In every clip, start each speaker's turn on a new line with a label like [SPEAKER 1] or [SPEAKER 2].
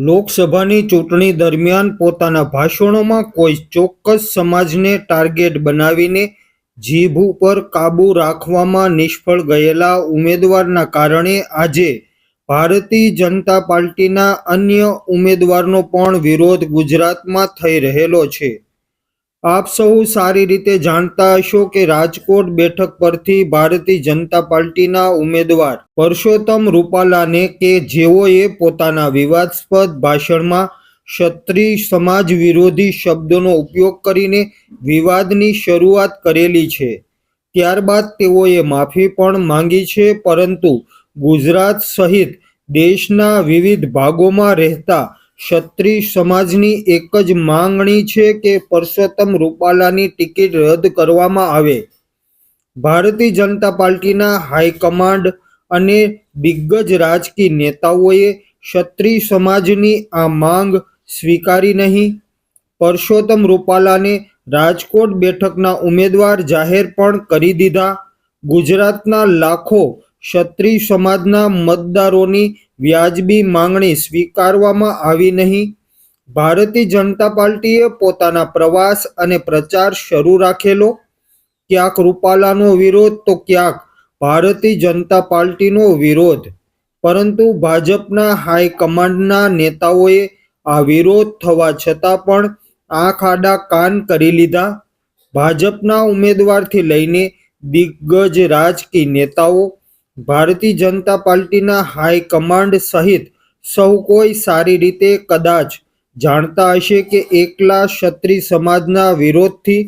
[SPEAKER 1] લોકસભાની ચૂંટણી દરમિયાન પોતાના ભાષણોમાં કોઈ ચોક્કસ સમાજને ટાર્ગેટ બનાવીને જીભ ઉપર કાબૂ રાખવામાં નિષ્ફળ ગયેલા ઉમેદવારના કારણે આજે ભારતીય જનતા પાર્ટીના અન્ય ઉમેદવારનો પણ વિરોધ ગુજરાતમાં થઈ રહેલો છે. આપ સૌ સારી રીતે જાણતા હશો કે રાજકોટ બેઠક પરથી ભારતીય જનતા પાર્ટીના ઉમેદવાર પરસોત્તમ રૂપાલાને કે જેઓએ પોતાના વિવાદાસ્પદ ભાષણમાં ક્ષત્રિય સમાજ વિરોધી શબ્દોનો ઉપયોગ કરીને વિવાદની શરૂઆત કરેલી છે. ત્યારબાદ તેઓએ માફી પણ માંગી છે, પરંતુ ગુજરાત સહિત દેશના વિવિધ ભાગોમાં રહેતા ક્ષત્રિય સમાજની એક જ માંગણી છે કે પરસોત્તમ રૂપાલાની ટિકિટ રદ કરવામાં આવે. ભારતીય જનતા પાર્ટીના હાઈકમાન્ડ અને દિગ્ગજ રાજકીય નેતાઓએ ક્ષત્રિય સમાજની આ માંગ સ્વીકારી નહીં. પરસોત્તમ રૂપાલાને રાજકોટ બેઠકના ઉમેદવાર જાહેર પણ કરી દીધા. ગુજરાતના લાખો ક્ષત્રિય સમાજના મતદારોની વ્યાજબી માંગણી સ્વીકારવામાં આવી નહીં. ભારતીય જનતા પાર્ટીએ પોતાના પ્રવાસ અને પ્રચાર શરૂ રાખેલો. ક્યાંક રૂપાલાનો વિરોધ તો ક્યાંક ભારતીય જનતા પાર્ટીનો વિરોધ. પરંતુ ભાજપના હાઈકમાન્ડના નેતાઓએ આ વિરોધ થવા છતાં પણ આંખ આડા કાન કરી લીધા. ભાજપના ઉમેદવારથી લઈને દિગ્ગજ રાજકીય નેતાઓ ભારતીય જનતા પાર્ટીના હાઈકમાન્ડ સહિત સૌ કોઈ સારી રીતે કદાચ જાણતા હશે કે એકલા ક્ષત્રિય સમાજના વિરોધથી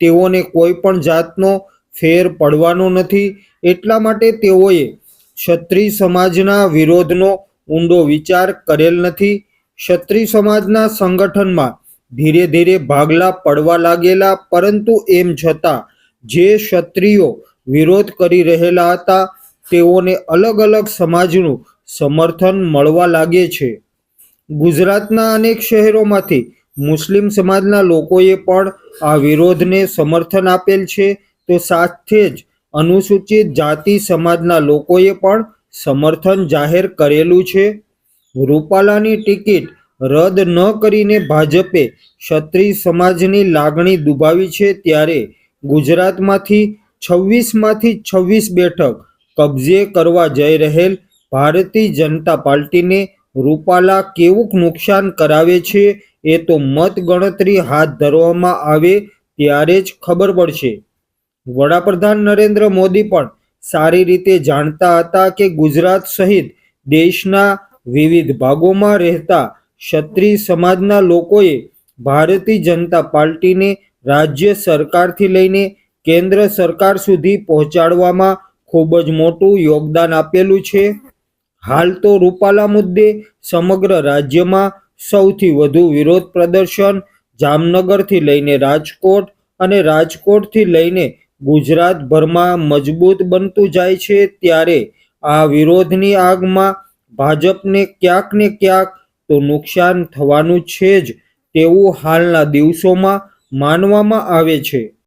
[SPEAKER 1] તેઓને કોઈ પણ જાતનો ફેર પડવાનો નથી. એટલા માટે તેઓએ ક્ષત્રિય સમાજના વિરોધનો ઊંડો વિચાર કરેલ નથી. ક્ષત્રિય સમાજના સંગઠનમાં ધીરે ધીરે ભાગલા પડવા લાગેલા, પરંતુ એમ છતાં જે ક્ષત્રિયો વિરોધ કરી રહેલા હતા તેઓને અલગ અલગ સમાજનું સમર્થન મળવા લાગે છે. ગુજરાતના અનેક શહેરોમાંથી મુસ્લિમ સમાજના લોકોએ પણ આ વિરોધને સમર્થન આપેલ છે. તો સાથે જ અનુસૂચિત જાતિ સમાજના લોકોએ પણ સમર્થન જાહેર કરેલું છે. રૂપાલાની ટિકિટ રદ ન કરીને ભાજપે ક્ષત્રિય સમાજની લાગણી દુભાવી છે ત્યારે ગુજરાતમાંથી છવ્વીસમાંથી છવ્વીસ બેઠક કબજે કરવા જઈ રહેલ ભારતીય જનતા પાર્ટીને રૂપાલા કેવુંક નુકસાન કરાવે છે એ તો મત ગણતરી હાથ ધરવામાં આવે ત્યારે જ ખબર પડશે. વડાપ્રધાન નરેન્દ્ર મોદી પણ સારી રીતે જાણતા હતા કે ગુજરાત સહિત દેશના વિવિધ ભાગોમાં રહેતા ક્ષત્રિય સમાજના લોકોએ ભારતીય જનતા પાર્ટીને રાજ્ય સરકારથી લઈને કેન્દ્ર સરકાર સુધી પહોંચાડવામાં ખૂબ જ મોટું યોગદાન આપેલું છે. હાલ તો રૂપાલા મુદ્દે સમગ્ર રાજ્યમાં સૌથી વધુ વિરોધ પ્રદર્શન જામનગરથી લઈને રાજકોટ અને રાજકોટથી લઈને ગુજરાતભરમાં મજબૂત બનતું જાય છે ત્યારે આ વિરોધની આગમાં ભાજપને ક્યાંક ને ક્યાંક તો નુકસાન થવાનું છે જ તેવું હાલના દિવસોમાં માનવામાં આવે છે.